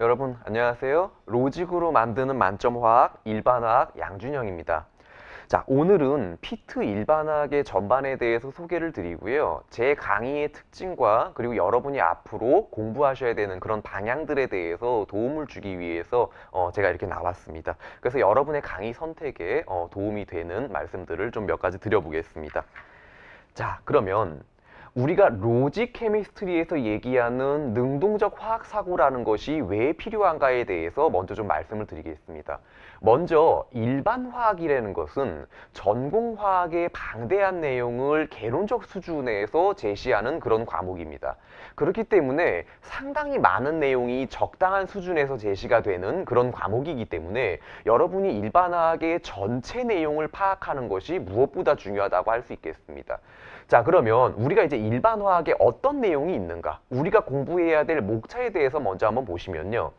여러분 안녕하세요. 로직으로 만드는 만점화학 일반화학 양준영입니다. 자 오늘은 피트 일반화학의 전반에 대해서 소개를 드리고요. 제 강의의 특징과 그리고 여러분이 앞으로 공부하셔야 되는 그런 방향들에 대해서 도움을 주기 위해서 어, 제가 이렇게 나왔습니다. 그래서 여러분의 강의 선택에 어, 도움이 되는 말씀들을 좀 몇 가지 드려보겠습니다. 자 그러면 우리가 로직 케미스트리에서 얘기하는 능동적 화학 사고라는 것이 왜 필요한가에 대해서 먼저 좀 말씀을 드리겠습니다. 먼저 일반 화학이라는 것은 전공 화학의 방대한 내용을 개론적 수준에서 제시하는 그런 과목입니다. 그렇기 때문에 상당히 많은 내용이 적당한 수준에서 제시가 되는 그런 과목이기 때문에 여러분이 일반 화학의 전체 내용을 파악하는 것이 무엇보다 중요하다고 할 수 있겠습니다. 자, 그러면 우리가 이제 일반 화학에 어떤 내용이 있는가? 우리가 공부해야 될 목차에 대해서 먼저 한번 보시면요.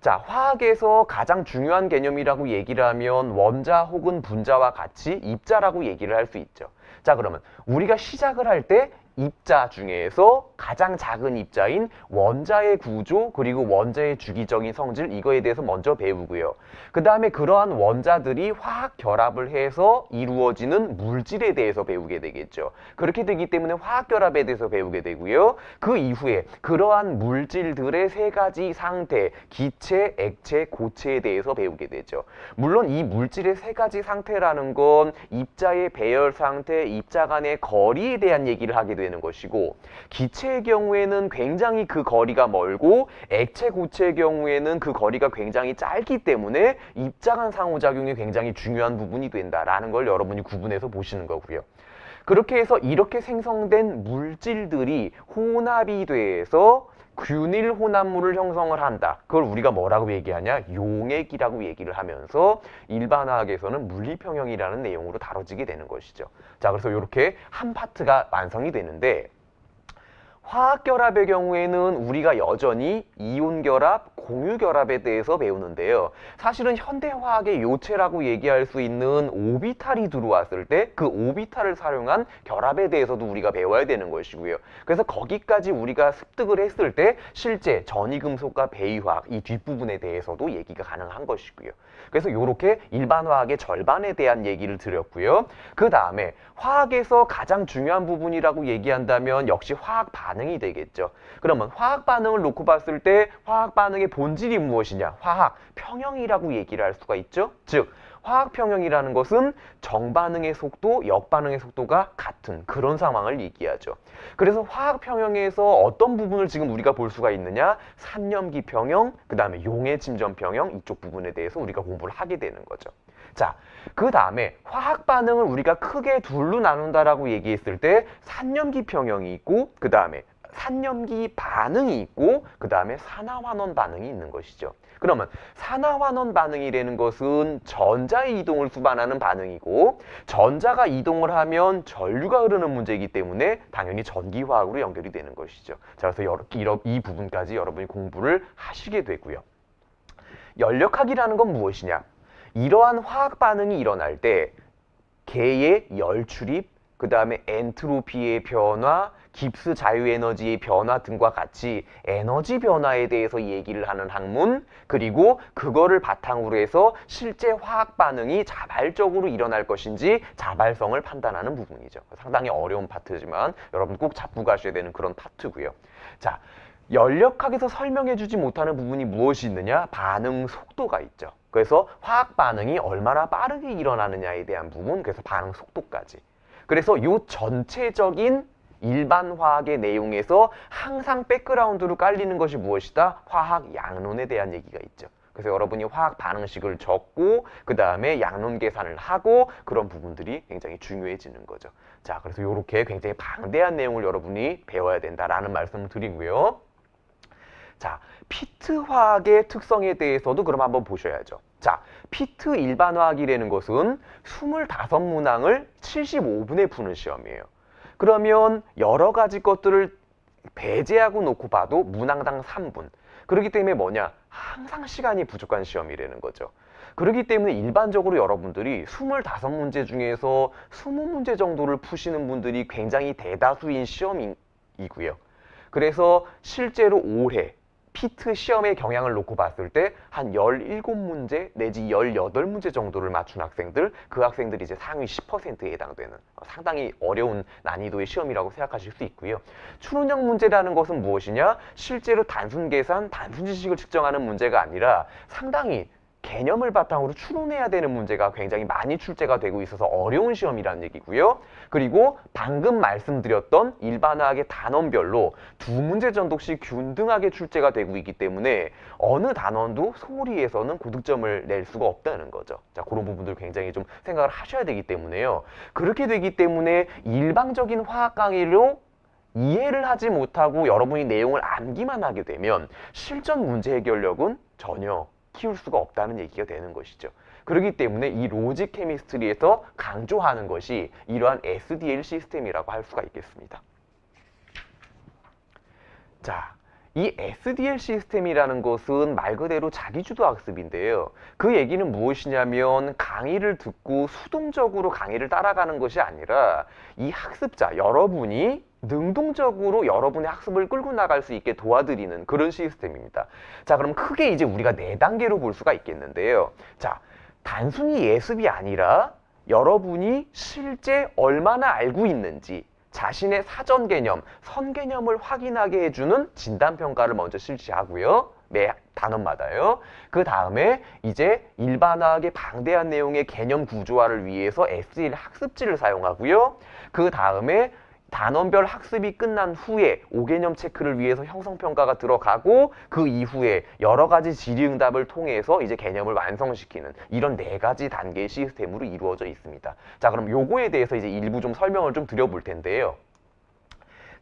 자, 화학에서 가장 중요한 개념이라고 얘기를 하면 원자 혹은 분자와 같이 입자라고 얘기를 할 수 있죠. 자, 그러면 우리가 시작을 할 때 입자 중에서 가장 작은 입자인 원자의 구조 그리고 원자의 주기적인 성질 이거에 대해서 먼저 배우고요. 그 다음에 그러한 원자들이 화학 결합을 해서 이루어지는 물질에 대해서 배우게 되겠죠. 그렇게 되기 때문에 화학 결합에 대해서 배우게 되고요. 그 이후에 그러한 물질들의 세 가지 상태, 기체, 액체, 고체에 대해서 배우게 되죠. 물론 이 물질의 세 가지 상태라는 건 입자의 배열 상태, 입자 간의 거리에 대한 얘기를 하게 되는 것이고 기체 의 경우에는 굉장히 그 거리가 멀고 액체 고체의 경우에는 그 거리가 굉장히 짧기 때문에 입자 간 상호작용이 굉장히 중요한 부분이 된다라는 걸 여러분이 구분해서 보시는 거고요. 그렇게 해서 이렇게 생성된 물질들이 혼합이 돼서 균일 혼합물을 형성을 한다. 그걸 우리가 뭐라고 얘기하냐? 용액이라고 얘기를 하면서 일반화학에서는 물리평형이라는 내용으로 다뤄지게 되는 것이죠. 자, 그래서 이렇게 한 파트가 완성이 되는데 화학 결합의 경우에는 우리가 여전히 이온 결합, 공유 결합에 대해서 배우는데요. 사실은 현대 화학의 요체라고 얘기할 수 있는 오비탈이 들어왔을 때 그 오비탈을 사용한 결합에 대해서도 우리가 배워야 되는 것이고요. 그래서 거기까지 우리가 습득을 했을 때 실제 전이금속과 배이화학 이 뒷부분에 대해서도 얘기가 가능한 것이고요. 그래서 이렇게 일반 화학의 절반에 대한 얘기를 드렸고요. 그 다음에 화학에서 가장 중요한 부분이라고 얘기한다면 역시 화학 반응 이 되겠죠. 그러면 화학 반응을 놓고 봤을 때 화학 반응의 본질이 무엇이냐? 화학 평형이라고 얘기를 할 수가 있죠. 즉 화학 평형이라는 것은 정반응의 속도, 역반응의 속도가 같은 그런 상황을 얘기하죠. 그래서 화학 평형에서 어떤 부분을 지금 우리가 볼 수가 있느냐? 산염기 평형, 그 다음에 용해 침전 평형 이쪽 부분에 대해서 우리가 공부를 하게 되는 거죠. 자, 그 다음에 화학 반응을 우리가 크게 둘로 나눈다라고 얘기했을 때 산염기 평형이 있고 그 다음에 산염기 반응이 있고 그 다음에 산화환원 반응이 있는 것이죠. 그러면 산화환원 반응이라는 것은 전자의 이동을 수반하는 반응이고 전자가 이동을 하면 전류가 흐르는 문제이기 때문에 당연히 전기화학으로 연결이 되는 것이죠. 자, 그래서 이 부분까지 여러분이 공부를 하시게 되고요. 연력학이라는 건 무엇이냐? 이러한 화학 반응이 일어날 때 개의 열 출입, 그 다음에 엔트로피의 변화, 깁스 자유에너지의 변화 등과 같이 에너지 변화에 대해서 얘기를 하는 학문 그리고 그거를 바탕으로 해서 실제 화학 반응이 자발적으로 일어날 것인지 자발성을 판단하는 부분이죠. 상당히 어려운 파트지만 여러분 꼭 잡고 가셔야 되는 그런 파트고요. 자, 연력학에서 설명해주지 못하는 부분이 무엇이 있느냐? 반응 속도가 있죠. 그래서 화학 반응이 얼마나 빠르게 일어나느냐에 대한 부분, 그래서 반응 속도까지. 그래서 이 전체적인 일반 화학의 내용에서 항상 백그라운드로 깔리는 것이 무엇이다? 화학 양론에 대한 얘기가 있죠. 그래서 여러분이 화학 반응식을 적고 그 다음에 양론 계산을 하고 그런 부분들이 굉장히 중요해지는 거죠. 자, 그래서 이렇게 굉장히 방대한 내용을 여러분이 배워야 된다라는 말씀을 드리고요. 자, 피트 화학의 특성에 대해서도 그럼 한번 보셔야죠. 자, 피트 일반 화학이라는 것은 25문항을 75분에 푸는 시험이에요. 그러면 여러 가지 것들을 배제하고 놓고 봐도 문항당 3분. 그렇기 때문에 뭐냐? 항상 시간이 부족한 시험이라는 거죠. 그렇기 때문에 일반적으로 여러분들이 25문제 중에서 20문제 정도를 푸시는 분들이 굉장히 대다수인 시험이고요. 그래서 실제로 올해 피트 시험의 경향을 놓고 봤을 때 한 17문제 내지 18문제 정도를 맞춘 학생들, 그 학생들이 이제 상위 10%에 해당되는 어, 상당히 어려운 난이도의 시험이라고 생각하실 수 있고요. 추론형 문제라는 것은 무엇이냐? 실제로 단순 계산, 단순 지식을 측정하는 문제가 아니라 상당히 개념을 바탕으로 추론해야 되는 문제가 굉장히 많이 출제가 되고 있어서 어려운 시험이라는 얘기고요. 그리고 방금 말씀드렸던 일반화학의 단원별로 두 문제 정도씩 균등하게 출제가 되고 있기 때문에 어느 단원도 소리에서는 고득점을 낼 수가 없다는 거죠. 자, 그런 부분들 굉장히 좀 생각을 하셔야 되기 때문에요. 그렇게 되기 때문에 일방적인 화학 강의로 이해를 하지 못하고 여러분이 내용을 암기만 하게 되면 실전 문제 해결력은 전혀 키울 수가 없다는 얘기가 되는 것이죠. 그렇기 때문에 이 로직 케미스트리에서 강조하는 것이 이러한 SDL 시스템이라고 할 수가 있겠습니다. 자, 이 SDL 시스템이라는 것은 말 그대로 자기주도 학습인데요. 그 얘기는 무엇이냐면 강의를 듣고 수동적으로 강의를 따라가는 것이 아니라 이 학습자, 여러분이 능동적으로 여러분의 학습을 끌고 나갈 수 있게 도와드리는 그런 시스템입니다. 자, 그럼 크게 이제 우리가 네 단계로 볼 수가 있겠는데요. 자, 단순히 예습이 아니라 여러분이 실제 얼마나 알고 있는지 자신의 사전 개념, 선 개념을 확인하게 해주는 진단 평가를 먼저 실시하고요. 매 단원마다요. 그 다음에 이제 일반화학의 방대한 내용의 개념 구조화를 위해서 SL 학습지를 사용하고요. 그 다음에 단원별 학습이 끝난 후에 5개념 체크를 위해서 형성평가가 들어가고 그 이후에 여러 가지 질의응답을 통해서 이제 개념을 완성시키는 이런 네 가지 단계의 시스템으로 이루어져 있습니다. 자, 그럼 요거에 대해서 이제 일부 좀 설명을 좀 드려볼 텐데요.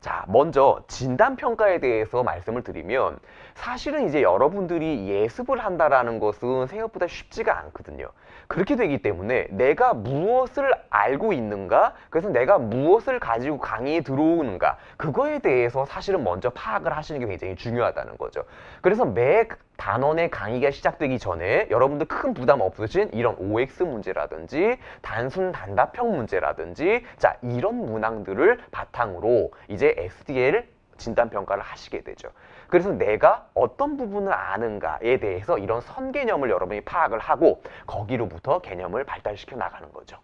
자, 먼저 진단평가에 대해서 말씀을 드리면 사실은 이제 여러분들이 예습을 한다라는 것은 생각보다 쉽지가 않거든요. 그렇게 되기 때문에 내가 무엇을 알고 있는가, 그래서 내가 무엇을 가지고 강의에 들어오는가, 그거에 대해서 사실은 먼저 파악을 하시는 게 굉장히 중요하다는 거죠. 그래서 매 단원의 강의가 시작되기 전에 여러분들 큰 부담 없으신 이런 OX 문제라든지 단순 단답형 문제라든지 자 이런 문항들을 바탕으로 이제 SDL 진단 평가를 하시게 되죠. 그래서 내가 어떤 부분을 아는가에 대해서 이런 선 개념을 여러분이 파악을 하고 거기로부터 개념을 발달시켜 나가는 거죠.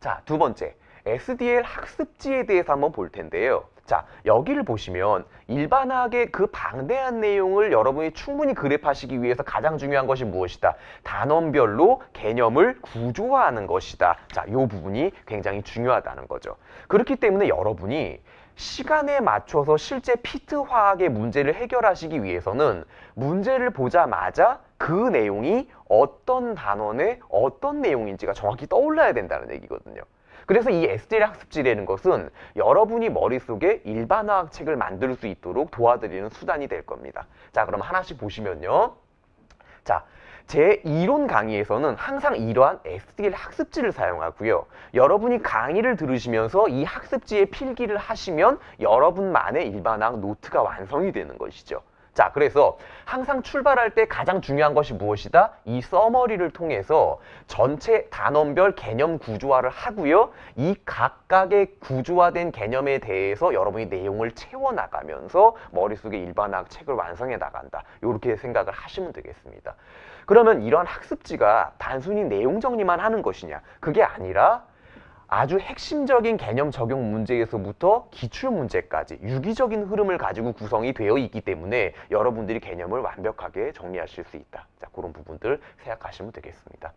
자, 두 번째. SDL 학습지에 대해서 한번 볼 텐데요. 자, 여기를 보시면 일반학의 그 방대한 내용을 여러분이 충분히 그랩하시기 위해서 가장 중요한 것이 무엇이다? 단원별로 개념을 구조화하는 것이다. 자, 이 부분이 굉장히 중요하다는 거죠. 그렇기 때문에 여러분이 시간에 맞춰서 실제 피트 화학의 문제를 해결하시기 위해서는 문제를 보자마자 그 내용이 어떤 단원의 어떤 내용인지가 정확히 떠올라야 된다는 얘기거든요. 그래서 이 SDL 학습지라는 것은 여러분이 머릿속에 일반화학 책을 만들 수 있도록 도와드리는 수단이 될 겁니다. 자, 그럼 하나씩 보시면요. 자, 제 이론 강의에서는 항상 이러한 SDL 학습지를 사용하고요. 여러분이 강의를 들으시면서 이 학습지에 필기를 하시면 여러분만의 일반화학 노트가 완성이 되는 것이죠. 자, 그래서 항상 출발할 때 가장 중요한 것이 무엇이다? 이 서머리를 통해서 전체 단원별 개념 구조화를 하고요. 이 각각의 구조화된 개념에 대해서 여러분이 내용을 채워나가면서 머릿속에 일반학 책을 완성해 나간다. 이렇게 생각을 하시면 되겠습니다. 그러면 이러한 학습지가 단순히 내용 정리만 하는 것이냐? 그게 아니라 아주 핵심적인 개념 적용 문제에서부터 기출 문제까지 유기적인 흐름을 가지고 구성이 되어 있기 때문에 여러분들이 개념을 완벽하게 정리하실 수 있다. 자, 그런 부분들 생각하시면 되겠습니다.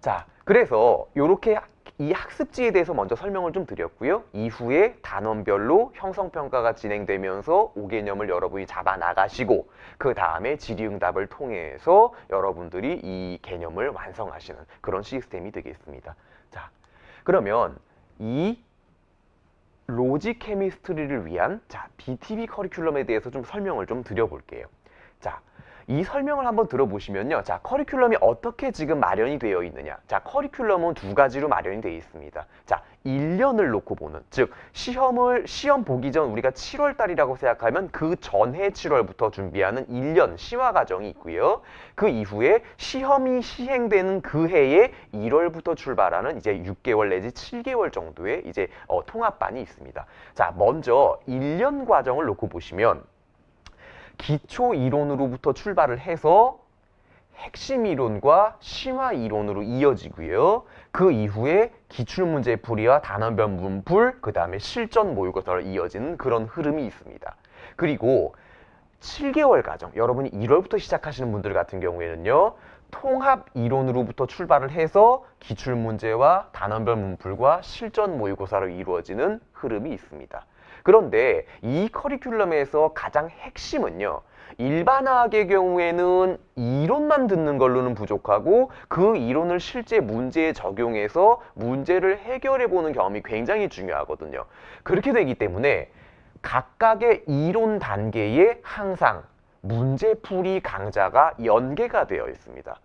자, 그래서 이렇게 이 학습지에 대해서 먼저 설명을 좀 드렸고요. 이후에 단원별로 형성평가가 진행되면서 5개념을 여러분이 잡아 나가시고 그 다음에 질의응답을 통해서 여러분들이 이 개념을 완성하시는 그런 시스템이 되겠습니다. 자, 그러면 이 로직 케미스트리를 위한 자, BTB 커리큘럼에 대해서 좀 설명을 좀 드려볼게요. 자, 이 설명을 한번 들어보시면요. 자, 커리큘럼이 어떻게 지금 마련이 되어 있느냐. 자, 커리큘럼은 두 가지로 마련이 되어 있습니다. 자, 1년을 놓고 보는, 즉, 시험을, 시험 보기 전 우리가 7월 달이라고 생각하면 그 전해 7월부터 준비하는 1년 시화 과정이 있고요. 그 이후에 시험이 시행되는 그 해에 1월부터 출발하는 이제 6개월 내지 7개월 정도의 이제 어, 통합반이 있습니다. 자, 먼저 1년 과정을 놓고 보시면 기초 이론으로부터 출발을 해서 핵심 이론과 심화 이론으로 이어지고요. 그 이후에 기출문제 풀이와 단원별 문풀, 그 다음에 실전 모의고사로 이어지는 그런 흐름이 있습니다. 그리고 7개월 과정, 여러분이 1월부터 시작하시는 분들 같은 경우에는요. 통합 이론으로부터 출발을 해서 기출문제와 단원별 문풀과 실전 모의고사로 이루어지는 흐름이 있습니다. 그런데 이 커리큘럼에서 가장 핵심은요. 일반화학의 경우에는 이론만 듣는 걸로는 부족하고 그 이론을 실제 문제에 적용해서 문제를 해결해 보는 경험이 굉장히 중요하거든요. 그렇게 되기 때문에 각각의 이론 단계에 항상 문제풀이 강좌가 연계가 되어 있습니다.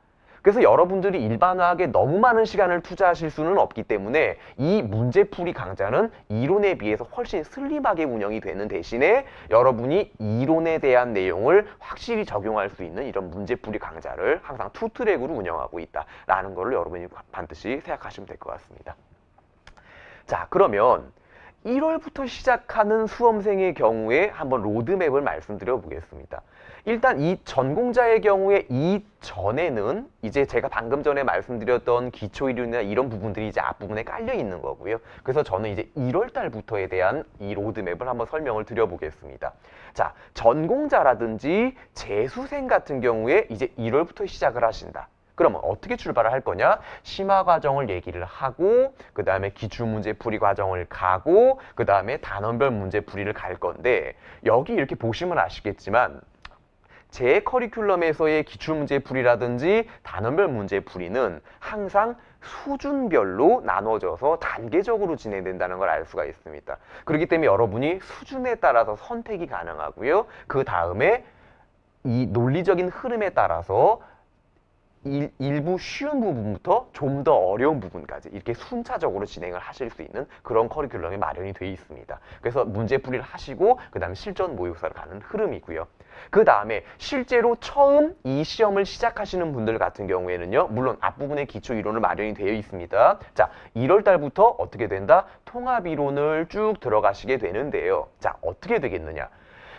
그래서 여러분들이 일반화학에 너무 많은 시간을 투자하실 수는 없기 때문에 이 문제풀이 강좌는 이론에 비해서 훨씬 슬림하게 운영이 되는 대신에 여러분이 이론에 대한 내용을 확실히 적용할 수 있는 이런 문제풀이 강좌를 항상 투트랙으로 운영하고 있다라는 것을 여러분이 반드시 생각하시면 될 것 같습니다. 자, 그러면 1월부터 시작하는 수험생의 경우에 한번 로드맵을 말씀드려 보겠습니다. 일단 이 전공자의 경우에 이 전에는 이제 제가 방금 전에 말씀드렸던 기초 이론이나 이런 부분들이 이제 앞부분에 깔려 있는 거고요. 그래서 저는 이제 1월 달부터에 대한 이 로드맵을 한번 설명을 드려 보겠습니다. 자, 전공자라든지 재수생 같은 경우에 이제 1월부터 시작을 하신다. 그러면 어떻게 출발을 할 거냐? 심화 과정을 얘기를 하고 그 다음에 기출 문제 풀이 과정을 가고 그 다음에 단원별 문제 풀이를 갈 건데 여기 이렇게 보시면 아시겠지만 제 커리큘럼에서의 기출 문제 풀이라든지 단원별 문제 풀이는 항상 수준별로 나눠져서 단계적으로 진행된다는 걸 알 수가 있습니다. 그렇기 때문에 여러분이 수준에 따라서 선택이 가능하고요. 그 다음에 이 논리적인 흐름에 따라서 일, 일부 쉬운 부분부터 좀 더 어려운 부분까지 이렇게 순차적으로 진행을 하실 수 있는 그런 커리큘럼이 마련이 되어 있습니다. 그래서 문제풀이를 하시고 그 다음에 실전 모의고사를 가는 흐름이고요. 그 다음에 실제로 처음 이 시험을 시작하시는 분들 같은 경우에는요. 물론 앞부분에 기초 이론을 마련이 되어 있습니다. 자, 1월 달부터 어떻게 된다? 통합 이론을 쭉 들어가시게 되는데요. 자, 어떻게 되겠느냐?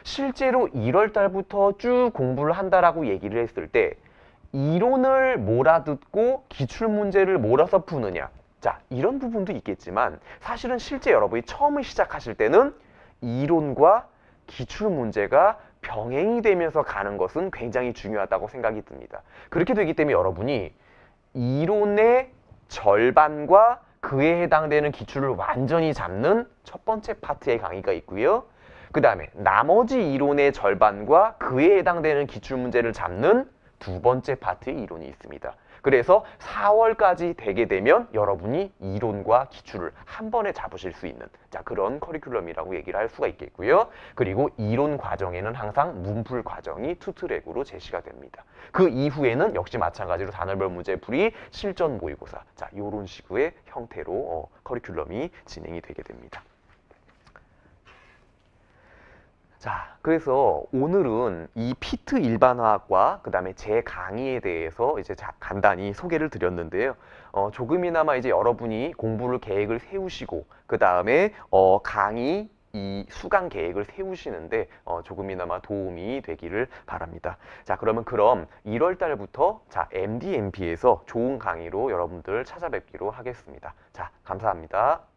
실제로 1월 달부터 쭉 공부를 한다라고 얘기를 했을 때 이론을 몰아듣고 기출 문제를 몰아서 푸느냐. 자, 이런 부분도 있겠지만 사실은 실제 여러분이 처음을 시작하실 때는 이론과 기출 문제가 병행이 되면서 가는 것은 굉장히 중요하다고 생각이 듭니다. 그렇게 되기 때문에 여러분이 이론의 절반과 그에 해당되는 기출을 완전히 잡는 첫 번째 파트의 강의가 있고요. 그 다음에 나머지 이론의 절반과 그에 해당되는 기출 문제를 잡는 두 번째 파트의 이론이 있습니다. 그래서 4월까지 되게 되면 여러분이 이론과 기출을 한 번에 잡으실 수 있는 자 그런 커리큘럼이라고 얘기를 할 수가 있겠고요. 그리고 이론 과정에는 항상 문풀 과정이 투트랙으로 제시가 됩니다. 그 이후에는 역시 마찬가지로 단어별 문제풀이 실전 모의고사 자 이런 식의 형태로 어, 커리큘럼이 진행이 되게 됩니다. 자, 그래서 오늘은 이 피트 일반화학과 그 다음에 제 강의에 대해서 이제 자, 간단히 소개를 드렸는데요. 어, 조금이나마 이제 여러분이 공부를 계획을 세우시고 그 다음에 어, 강의 이 수강 계획을 세우시는데 어, 조금이나마 도움이 되기를 바랍니다. 자, 그러면 그럼 1월 달부터 자, MDMP에서 좋은 강의로 여러분들 찾아뵙기로 하겠습니다. 자, 감사합니다.